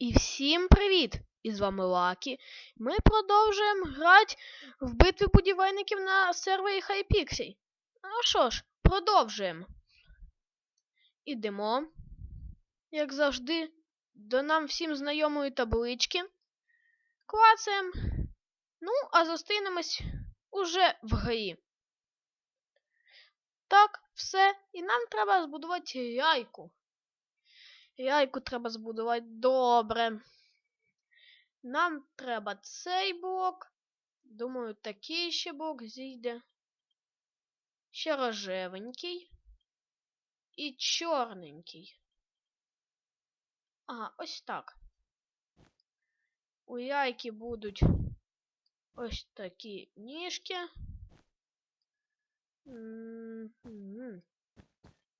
І всім привіт! І з вами Лакі. Ми продовжуємо грати в битві будівельників на сервері Hypixel. Ну що ж, продовжуємо. Ідемо, як завжди, до нам всім знайомої таблички. Клацаємо. Ну, а зустрінемось уже в грі. Так, все. І нам треба збудувати яйку. Яйку треба збудувати добре. Нам треба цей блок. Думаю, такий ще блок зійде. Ще рожевенький. І чорненький. Ага, ось так. У яйки будуть ось такі ніжки.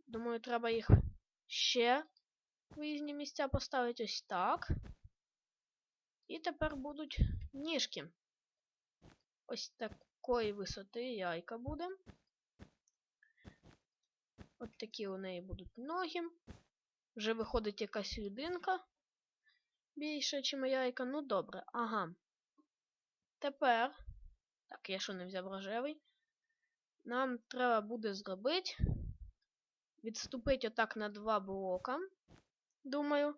Думаю, треба їх ще в різні місця поставити ось так. І тепер будуть ніжки. Ось такої висоти яйка буде. От такі у неї будуть ноги. Вже виходить якась людинка. Більше, ніж яйка. Ну добре, ага. Тепер. Так, я що не взяв рожевий. Нам треба буде зробити. Відступити отак на два блока думаю.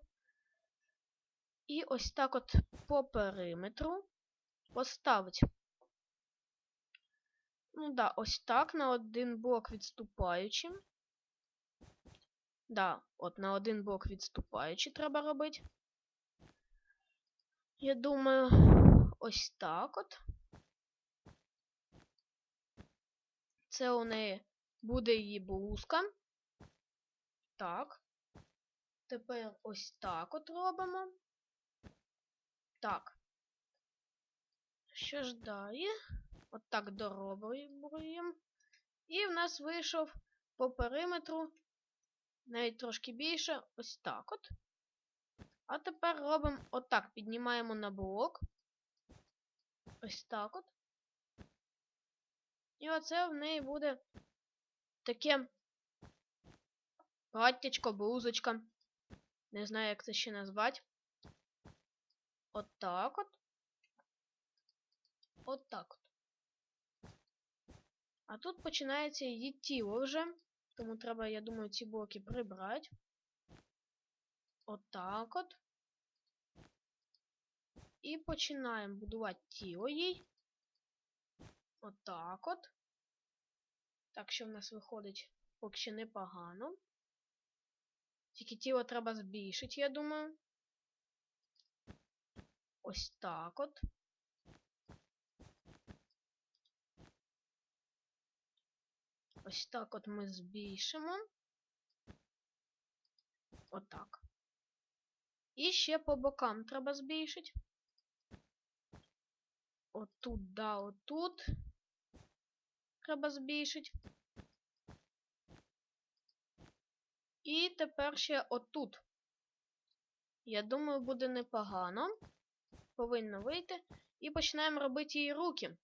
І ось так от по периметру поставить. Ну да, ось так на один блок відступаючи. Да, от на один блок відступаючи треба робити. Я думаю, ось так от. Це у неї буде її блузка. Так. Тепер ось так от робимо. Так. Що ж далі? От так доробуємо. І в нас вийшов по периметру, навіть трошки більше, ось так от. А тепер робимо отак, піднімаємо на блок. Ось так от. І оце в неї буде таке платтячко, блузочка. Не знаю, як це ще назвати. От так от. От так от. А тут починається її тіло вже. Тому треба, я думаю, ці блоки прибрати. От так от. І починаємо будувати тіло їй. От так от. Так що в нас виходить поки що непогано. Тільки тіло треба збільшити, я думаю. Ось так от. Ось так от ми збільшимо. Отак. І ще по бокам треба збільшити. Отут, да, отут. Треба збільшити. І тепер ще отут. Я думаю, буде непогано. Повинно вийти. І починаємо робити її руки.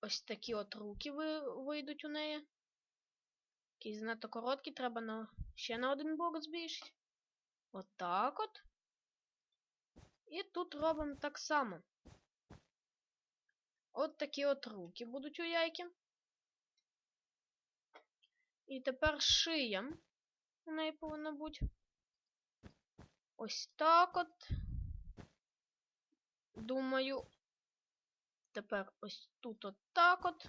Ось такі от руки вийдуть у неї. Якісь знато короткі, треба на... ще на один бок збільшити. Отак от. І тут робимо так само. От такі от руки будуть у яйки. І тепер шия. У неї повинна бути. Ось так от. Думаю. Тепер ось тут от так от.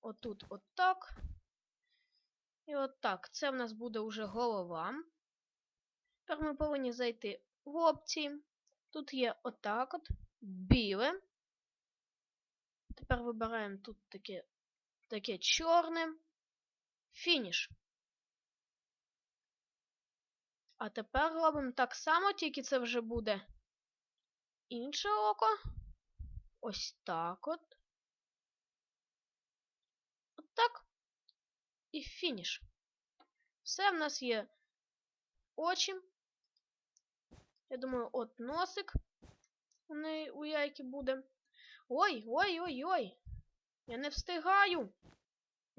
Отут от так. І от так. Це в нас буде вже голова. Тепер ми повинні зайти в опції. Тут є отак от. Біле. Тепер вибираємо тут таке, таке чорне. Фініш. А тепер робимо так само, тільки це вже буде інше око. Ось так от. От так. І фініш. Все в нас є очі. Я думаю, от носик у неї у яйки буде. Ой, ой-ой-ой! Я не встигаю!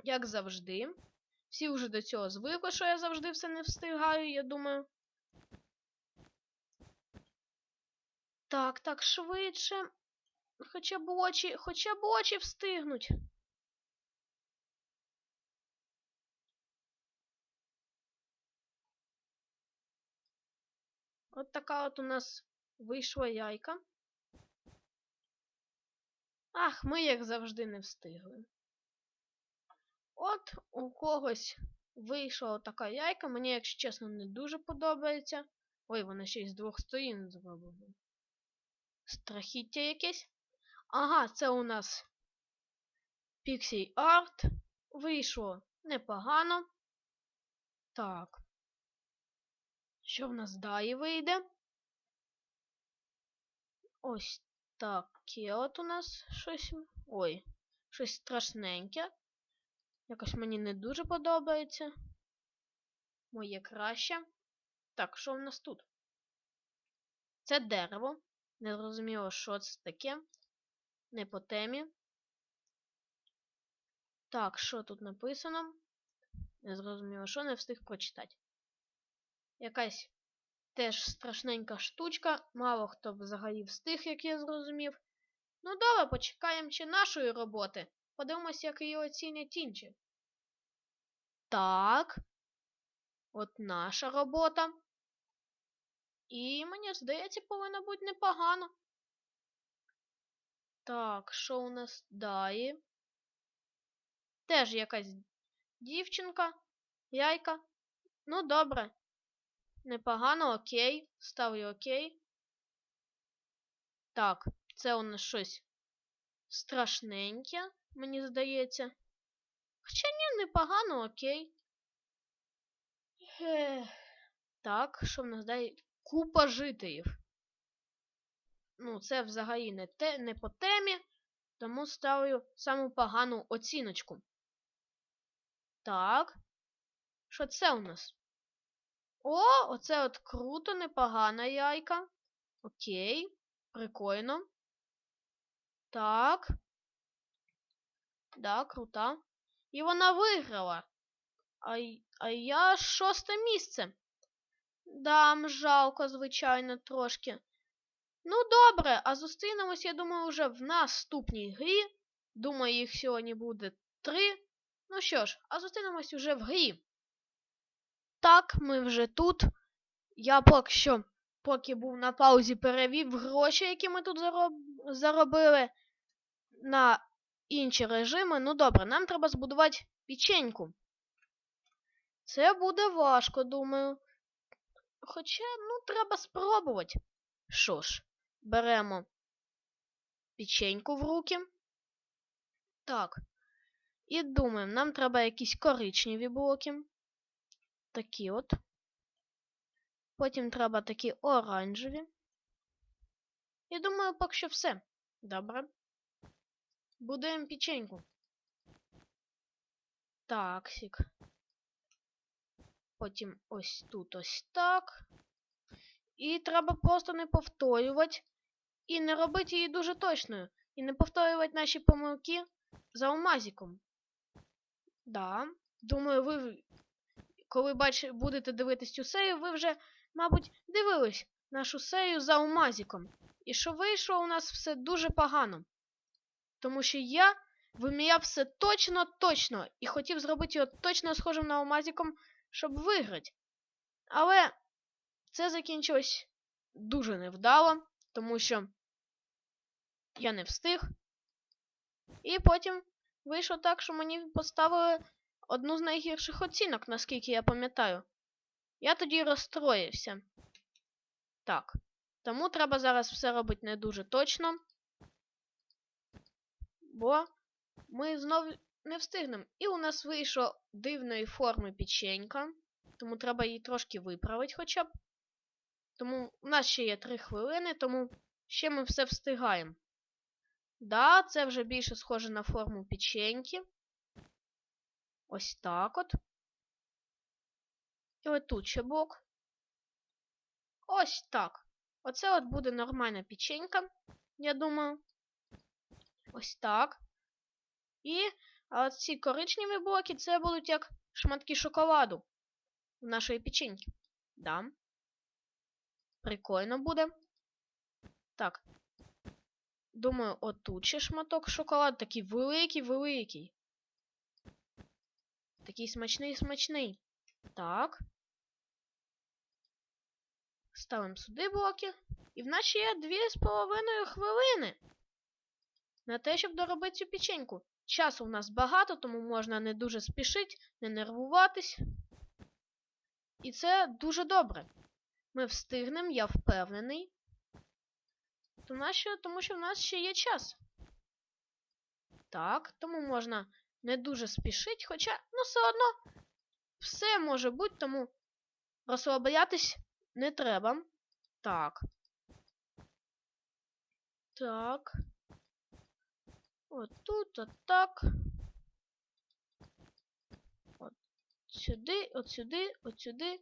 Як завжди. Всі вже до цього звикли, що я завжди все не встигаю, я думаю. Так, так, швидше. Хоча б очі, хоча б очі встигнуть. От така от у нас вийшла яйка. Ах, ми, як завжди, не встигли. От у когось вийшла така яйка. Мені, якщо чесно, не дуже подобається. Ой, вона ще й з двох сторін зроблена. Страхіття якесь. Ага, це у нас Pixie Art. Вийшло непогано. Так. Що в нас далі вийде? Ось таке от у нас щось. Ой, щось страшненьке. Якось мені не дуже подобається. Моє краще. Так, що в нас тут? Це дерево. Не зрозуміло, що це таке. Не по темі. Так, що тут написано? Не зрозуміло, що не встиг прочитати. Якась теж страшненька штучка. Мало хто взагалі встиг, як я зрозумів. Ну добре, почекаємо ще нашої роботи. Подивимось, як її оцінять інші. Так. От наша робота. І мені здається, повинно бути непогано. Так, що у нас далі? Теж якась дівчинка, яйка. Ну, добре. Непогано, окей. Ставлю окей. Так, це у нас щось страшненьке, мені здається. Хоча ні, непогано, окей. Ех. Так, що в нас далі? Купа жителів. Ну, це взагалі не, те, не по темі, тому ставлю саму погану оціночку. Так. Що це у нас? О, оце от круто, непогана яйка. Окей, прикольно. Так. Да, крута. І вона виграла. А, а я шосте місце. Дам, жалко, звичайно, трошки. Ну, добре, а зустрінемось, я думаю, вже в наступній грі. Думаю, їх сьогодні буде три. Ну що ж, а зустрінемось уже в грі. Так, ми вже тут. Я поки що, поки був на паузі, перевів гроші, які ми тут зароб... заробили на інші режими. Ну добре, нам треба збудувати печеньку. Це буде важко, думаю. Хоча, ну, треба спробувати. Що ж, беремо печеньку в руки. Так. І думаємо, нам треба якісь коричневі блоки. Такі от. Потім треба такі оранжеві. І думаю, поки що все. Добре. Будуємо печеньку. Так, сік. Потім ось тут ось так. І треба просто не повторювати. І не робити її дуже точною. І не повторювати наші помилки за алмазиком. Да. Думаю, ви, коли бач, будете дивитись цю серію, ви вже, мабуть, дивились нашу серію за алмазиком. І що вийшло у нас все дуже погано. Тому що я виміряв все точно-точно і хотів зробити його точно схожим на алмазиком, щоб виграти. Але це закінчилось дуже невдало, тому що я не встиг. І потім вийшло так, що мені поставили одну з найгірших оцінок, наскільки я пам'ятаю. Я тоді розстроївся. Так. Тому треба зараз все робити не дуже точно. Бо ми знову не встигнемо. І у нас вийшло дивної форми печенька. Тому треба її трошки виправити хоча б. Тому у нас ще є 3 хвилини, тому ще ми все встигаємо. Да, це вже більше схоже на форму печеньки. Ось так от. І от тут ще бок. Ось так. Оце от буде нормальна печенька, я думаю. Ось так. І а ці коричневі блоки це будуть як шматки шоколаду в нашої печеньки. Да. Прикольно буде. Так. Думаю, отут ще шматок шоколаду. Такий великий, великий. Такий смачний, смачний. Так. Ставимо сюди блоки. І в нас ще є дві з половиною хвилини. На те, щоб доробити цю печеньку. Часу в нас багато, тому можна не дуже спішити, не нервуватись. І це дуже добре. Ми встигнемо, я впевнений. Тому що в нас ще є час. Так, тому можна не дуже спішити, хоча, ну, все одно все може бути, тому розслаблятись не треба. Так. Так. От тут, от так. От сюди, от сюди, от сюди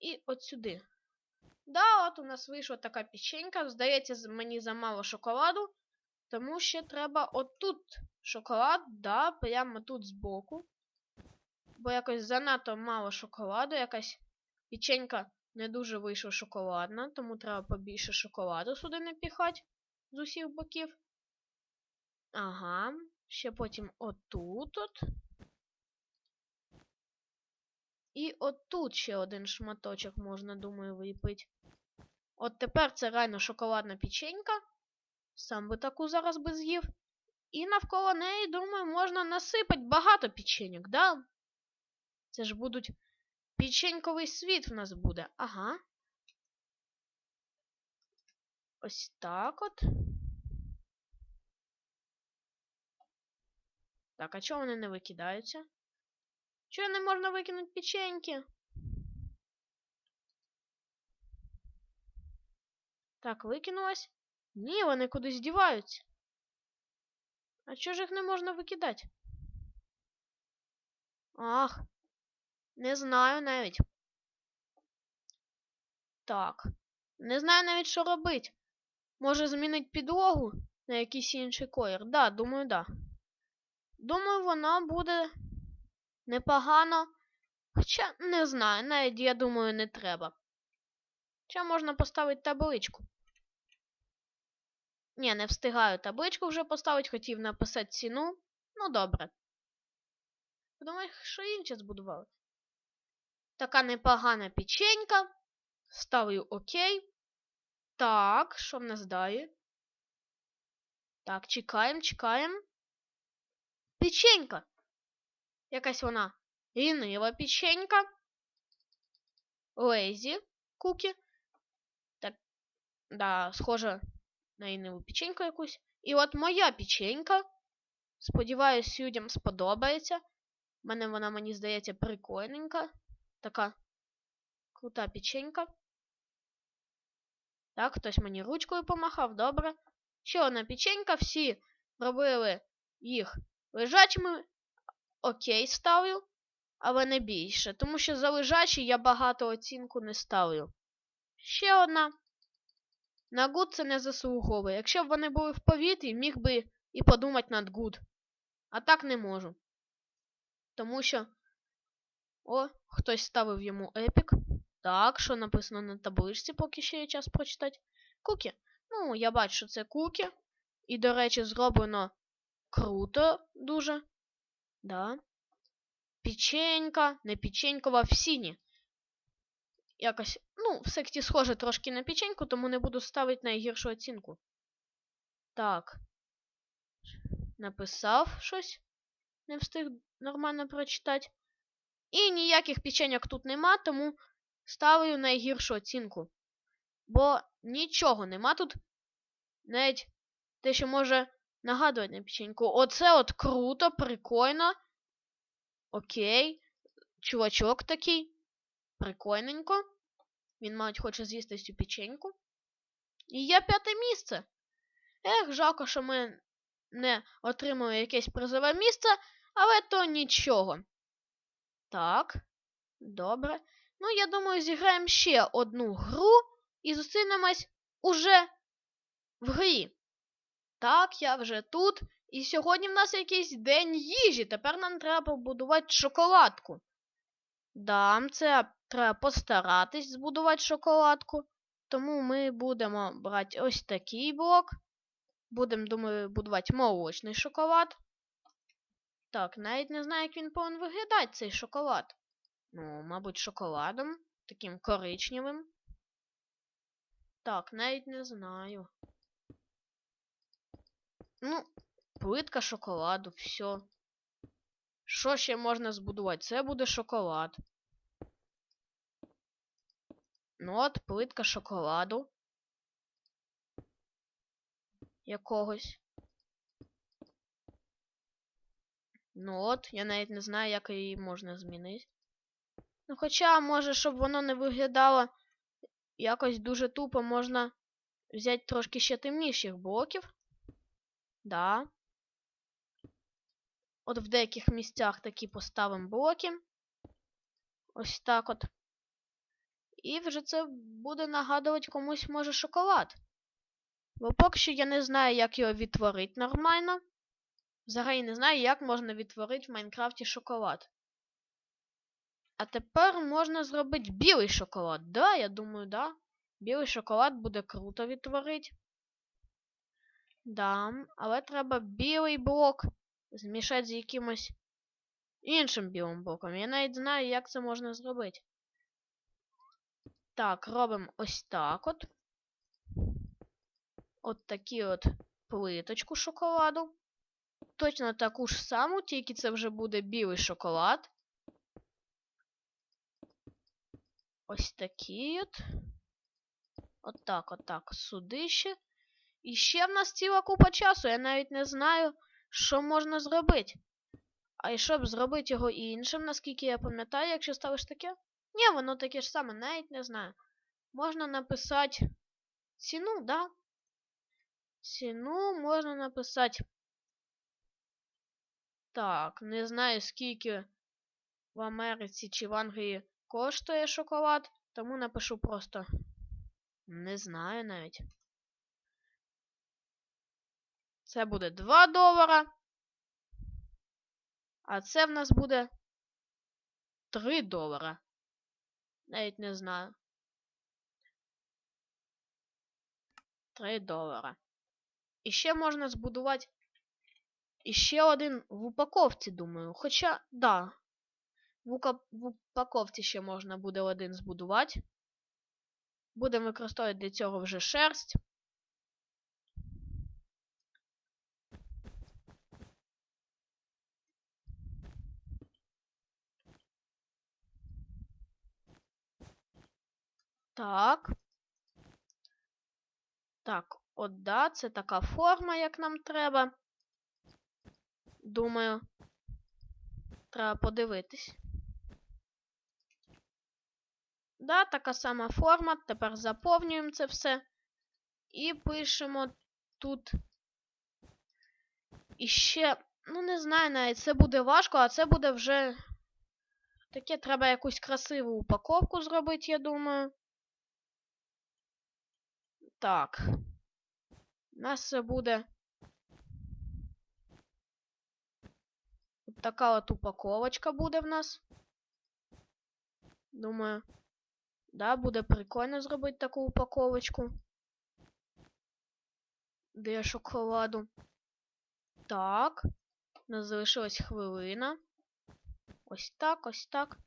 і от сюди. Да, от у нас вийшла така печенька. Здається, мені замало шоколаду. Тому ще треба отут шоколад, да, прямо тут збоку. Бо якось занадто мало шоколаду, якась печенька не дуже вийшла шоколадна, тому треба побільше шоколаду сюди напіхати з усіх боків. Ага, ще потім отут от. І отут ще один шматочок можна, думаю, випити. От тепер це реально шоколадна печенька. Сам би таку зараз би з'їв. І навколо неї, думаю, можна насипати багато печеньок, да? Це ж будуть. Печеньковий світ в нас буде. Ага. Ось так от. Так, а чого вони не викидаються? Чого не можна викинути печеньки? Так, викинулась. Ні, вони кудись діваються. А чого ж їх не можна викидати? Ах, не знаю навіть. Так. Не знаю навіть, що робити. Може змінити підлогу на якийсь інший колір? Да, думаю, да. Думаю, вона буде непогано. Хоча не знаю, навіть я думаю, не треба. Хоча можна поставити табличку. Ні, не встигаю табличку вже поставити, хотів написати ціну. Ну, добре. Подумаю, що інше збудували. Така непогана печенька. Ставлю ОК. Так, що в нас далі? Так, чекаємо, чекаємо. Печенька. Якась вона лінива печенька. Лейзі кукі. Так, да, схоже на ліниву печеньку якусь. І от моя печенька. Сподіваюсь, людям сподобається. Мене вона, мені здається, прикольненька. Така крута печенька. Так, хтось мені ручкою помахав, добре. Ще одна печенька, всі робили їх лежачими. Окей, ставлю. Але не більше. Тому що за лежачі я багато оцінку не ставлю. Ще одна. На гуд це не заслуговує. Якщо б вони були в повітрі, міг би і подумати над гуд. А так не можу. Тому що. О, хтось ставив йому епік. Так, що написано на табличці, поки ще є час прочитати. Кукі. Ну, я бачу, що це кукі. І, до речі, зроблено круто дуже. Да. Печенька, не печенькова в сіні. Якось, ну, в секті схоже трошки на печеньку, тому не буду ставити найгіршу оцінку. Так. Написав щось. Не встиг нормально прочитати. І ніяких печеньок тут нема, тому ставлю найгіршу оцінку. Бо нічого нема тут. Навіть те, що може нагадувати на печеньку. Оце от круто, прикольно. Окей. Чувачок такий. Прикольненько. Він, мабуть, хоче з'їсти цю печеньку. І є п'яте місце. Ех, жалко, що ми не отримали якесь призове місце, але то нічого. Так, добре. Ну, я думаю, зіграємо ще одну гру і зустрінемось уже в грі. Так, я вже тут. І сьогодні в нас якийсь день їжі. Тепер нам треба побудувати шоколадку. Да, це треба постаратись збудувати шоколадку. Тому ми будемо брати ось такий блок. Будемо, думаю, будувати молочний шоколад. Так, навіть не знаю, як він повинен виглядати, цей шоколад. Ну, мабуть, шоколадом. Таким коричневим. Так, навіть не знаю. Ну, плитка шоколаду, все. Що ще можна збудувати? Це буде шоколад. Ну от, плитка шоколаду. Якогось. Ну от, я навіть не знаю, як її можна змінити. Ну, хоча, може, щоб воно не виглядало якось дуже тупо, можна взяти трошки ще темніших блоків. Да. От в деяких місцях такі поставимо блоки. Ось так от. І вже це буде нагадувати комусь може шоколад. Бо поки що я не знаю, як його відтворити нормально. Взагалі не знаю, як можна відтворити в Майнкрафті шоколад. А тепер можна зробити білий шоколад. Да, я думаю, да. Білий шоколад буде круто відтворити. Да, але треба білий блок змішати з якимось іншим білим блоком. Я навіть знаю, як це можна зробити. Так, робимо ось так от. От такі от плиточку шоколаду. Точно таку ж саму, тільки це вже буде білий шоколад. Ось такий от. Отак, отак, сюди ще. І ще в нас ціла купа часу. Я навіть не знаю, що можна зробити. А і щоб зробити його іншим, наскільки я пам'ятаю, якщо ставиш таке. Ні, воно таке ж саме, навіть не знаю. Можна написати ціну, да? Ціну можна написати. Так, не знаю, скільки в Америці чи в Англії коштує шоколад, тому напишу просто. Не знаю навіть. Це буде 2 долара. А це в нас буде 3 долара. Навіть не знаю. 3 долара. І ще можна збудувати іще один в упаковці, думаю. Хоча, да. В упаковці ще можна буде один збудувати. Будемо використовувати для цього вже шерсть. Так. Так, от да, це така форма, як нам треба. Думаю, треба подивитись. Да, така сама форма. Тепер заповнюємо це все. І пишемо тут. І ще, ну не знаю навіть, це буде важко, а це буде вже. Таке треба якусь красиву упаковку зробити, я думаю. Так. У нас це буде. Така от упаковочка буде в нас. Думаю. Да, буде прикольно зробити таку упаковочку. Для шоколаду. Так. У нас залишилась хвилина. Ось так, ось так.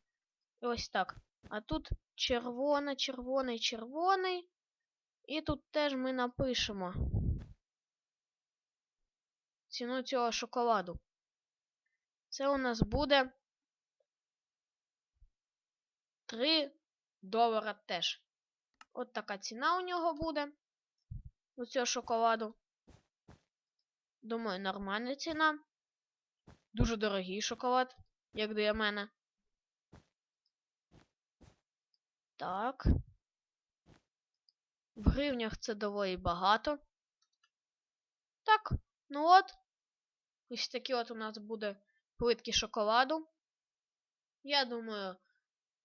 І ось так. А тут червона, червоний, червоний. І тут теж ми напишемо ціну цього шоколаду. Це у нас буде 3 долара теж. От така ціна у нього буде. У цього шоколаду. Думаю, нормальна ціна. Дуже дорогий шоколад, як для мене. Так. В гривнях це доволі багато. Так, ну от. Ось такі от у нас буде плитки шоколаду. Я думаю,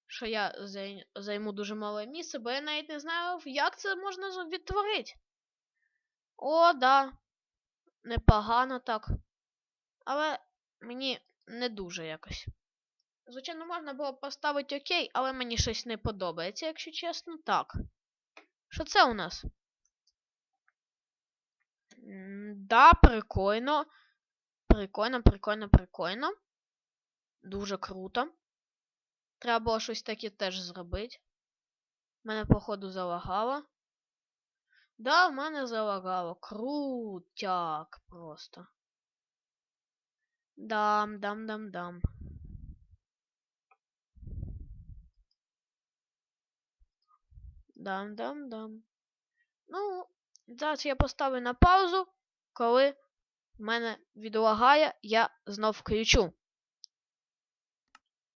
що я займу дуже мале місце, бо я навіть не знаю, як це можна відтворити. О, да. Непогано так. Але мені не дуже якось. Звичайно, можна було поставити окей, але мені щось не подобається, якщо чесно, так. Що це у нас? М, Да, прикольно. Прикольно, прикольно, прикольно. Дуже круто. Треба було щось таке теж зробити. Мене, походу, залагало. Да, в мене залагало. Крутяк просто. Дам, дам, дам, дам. Дам, дам, дам. Ну, зараз я поставлю на паузу. Коли мене відлагає, я знов включу.